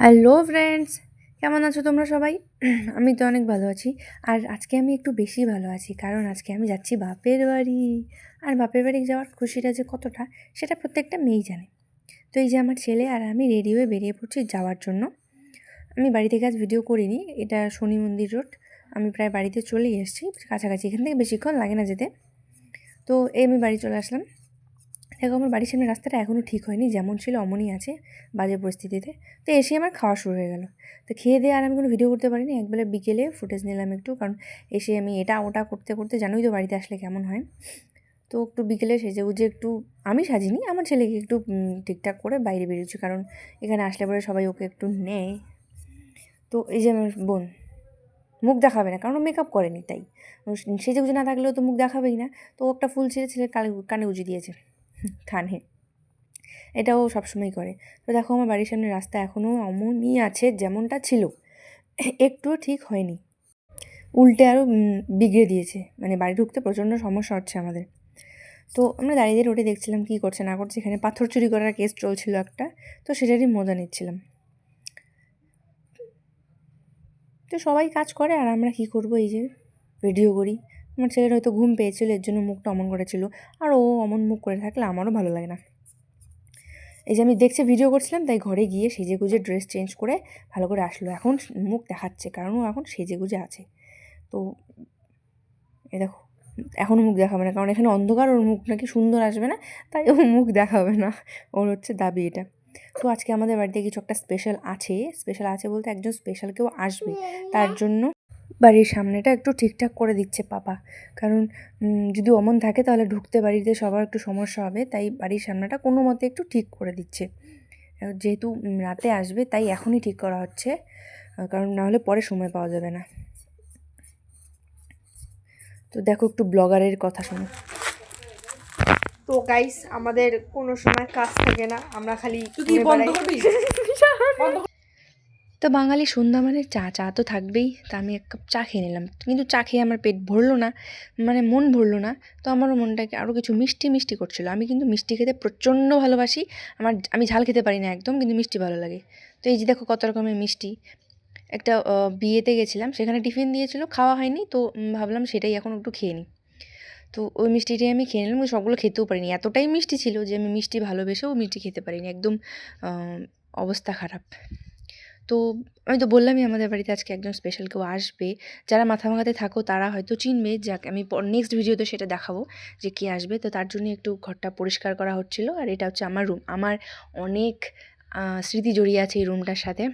Hello friends, কেমন আছো তোমরা সবাই? আমি তো অনেক ভালো আছি। আর আজকে আমি একটু বেশি ভালো আছি, কারণ আজকে আমি যাচ্ছি বাপের বাড়ি। আর বাপের বাড়ি যাওয়ার খুশিটা যে কতটা, সেটা প্রত্যেকটা মেয়েই জানে। তো এই যে আমার ছেলে আর আমি রেডি হয়ে বেরিয়ে পড়ছি যাওয়ার জন্য। আমি বাড়ি থেকে আজ ভিডিও করিনি, এটা শনি মন্দির রোড আমি প্রায় বাড়িতে চলেই এসেছি, কাছাকাছি এখান থেকে বেশিক্ষণ লাগে না যেতে। তো এই আমি বাড়ি চলে আসলাম। দেখো আমার বাড়ির সামনে রাস্তাটা এখনও ঠিক হয়নি, যেমন ছিল অমনই আছে বাজে পরিস্থিতিতে। তো এসে আমার খাওয়া শুরু হয়ে গেল। তো খেয়ে দিয়ে আর আমি কোনো ভিডিও করতে পারিনি, একবেলা বিকেলে ফুটেজ নিলাম একটু, কারণ এসে আমি এটা ওটা করতে করতে জানোই তো বাড়িতে আসলে কেমন হয়। তো একটু বিকেলে সেজে উজে একটু, আমি সাজিনি, আমার ছেলেকে একটু ঠিকঠাক করে বাইরে বেরিয়েছি কারণ এখানে আসলে পরে সবাই ওকে একটু নেয়। তো এই যে আমার বোন, মুখ দেখাবে না, কারণ ও মেকআপ করেনি তাই। সেজে গুজে না থাকলেও তো মুখ দেখাবেই না। তো ও একটা ফুল ছেড়ে ছেলে কানে কানে উজি দিয়েছে। কানে এটাও সবসময় করে। তো দেখো আমার বাড়ির সামনে রাস্তা এখনও অমনই আছে যেমনটা ছিল। একটুও ঠিক হয়নি। উল্টে আরও বিগড়ে দিয়েছে। মানে বাড়ি ঢুকতে প্রচণ্ড সমস্যা হচ্ছে আমাদের। তো আমরা দাঁড়িয়ে রোডে দেখছিলাম কী করছে, না করছে। এখানে পাথর চুরি করার কেস চলছিল একটা। তো সেটারই মজা নিচ্ছিলাম। তো সবাই কাজ করে আর আমরা কী করব? এই যে ভিডিও করি। আমার ছেলের হয়তো ঘুম পেয়েছিল, এর জন্য মুখটা অমন করেছিল। আর ও অমন মুখ করে থাকলে আমারও ভালো লাগে না। এই যে আমি দেখছি ভিডিও করছিলাম, তাই ঘরে গিয়ে সেজে গুজে ড্রেস চেঞ্জ করে ভালো করে আসলো। এখন মুখ দেখাচ্ছে, কারণ ও এখন সেজে গুজে আছে। তো এ দেখো এখনও মুখ দেখাবে না, কারণ এখানে অন্ধকার, ওর মুখ নাকি সুন্দর আসবে না, তাই ও মুখ দেখাবে না। ওর হচ্ছে দাবি এটা। তো আজকে আমাদের বাড়িতে কিছু একটা স্পেশাল আছে। স্পেশাল আছে বলতে একজন স্পেশাল কেউ আসবে, তার জন্য বাড়ির সামনেটা একটু ঠিকঠাক করে দিচ্ছে পাপা। কারণ যদি অমন থাকে তাহলে ঢুকতে বাড়িতে সবার একটু সমস্যা হবে তাই বাড়ির সামনেটা কোনো মতে একটু ঠিক করে দিচ্ছে। যেহেতু রাতে আসবে তাই এখনই ঠিক করা হচ্ছে কারণ না হলে পরে সময় পাওয়া যাবে না। তো দেখো একটু ব্লগারের কথা শোনো। তো গাইস আমাদের কোনো সময় কাজ থাকে না আমরা খালি তুই বন্ধ। করবি? তো বাঙালি সন্ধ্যা মানে চা চা তো থাকবেই। তা আমি এক কাপ চা খেয়ে নিলাম। কিন্তু চা খেয়ে আমার পেট ভরলো না মানে মন ভরলো না। তো আমারও মনটাকে আরও কিছু মিষ্টি মিষ্টি করছিল। আমি কিন্তু মিষ্টি খেতে প্রচণ্ড ভালোবাসি। আমার আমি ঝাল খেতে পারি না একদম, কিন্তু মিষ্টি ভালো লাগে। তো এই যে দেখো কত রকমের মিষ্টি। একটা বিয়েতে গেছিলাম, সেখানে টিফিন দিয়েছিল, খাওয়া হয়নি। তো ভাবলাম সেটাই এখন একটু খেয়ে নিই। তো ওই মিষ্টিটাই আমি খেয়ে নিলাম। সবগুলো খেতেও পারিনি। এতটাই মিষ্টি ছিল যে আমি মিষ্টি ভালোবেসেও মিষ্টি খেতে পারিনি। একদম অবস্থা খারাপ। তো আমি তো বললামই আমাদের বাড়িতে আজকে একজন স্পেশাল কেউ আসবে। যারা মাথা ভাঙাতে থাকো, তারা হয়তো চিনবে যাক আমি নেক্সট ভিডিওতে সেটা দেখাবো যে কে আসবে। তো তার জন্য একটু ঘরটা পরিষ্কার করা হচ্ছিল। আর এটা হচ্ছে আমার রুম আমার অনেক স্মৃতি জড়িয়ে আছে এই রুমটার সাথে।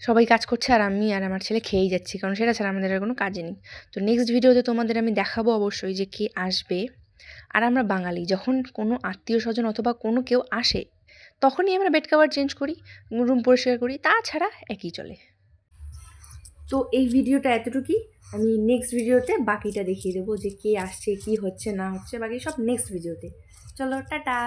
সবাই কাজ করছে আর আমি আর আমার ছেলে খেয়েই যাচ্ছি, কারণ সেটা ছাড়া আমাদের আর কোনো কাজে নেই। তো নেক্সট ভিডিওতে তোমাদের আমি দেখাবো অবশ্যই যে কে আসবে। আর আমরা বাঙালি, যখন কোনো আত্মীয় স্বজন অথবা কোনো কেউ আসে তখনই আমরা বেড কাভার চেঞ্জ করি রুম পরিষ্কার করি, তাছাড়া একই চলে। তো এই ভিডিওটা এতটুকুই। আমি নেক্সট ভিডিওতে বাকিটা দেখিয়ে দেবো যে কে আসছে, কি হচ্ছে, না হচ্ছে, বাকি সব নেক্সট ভিডিওতে চলো, টাটা!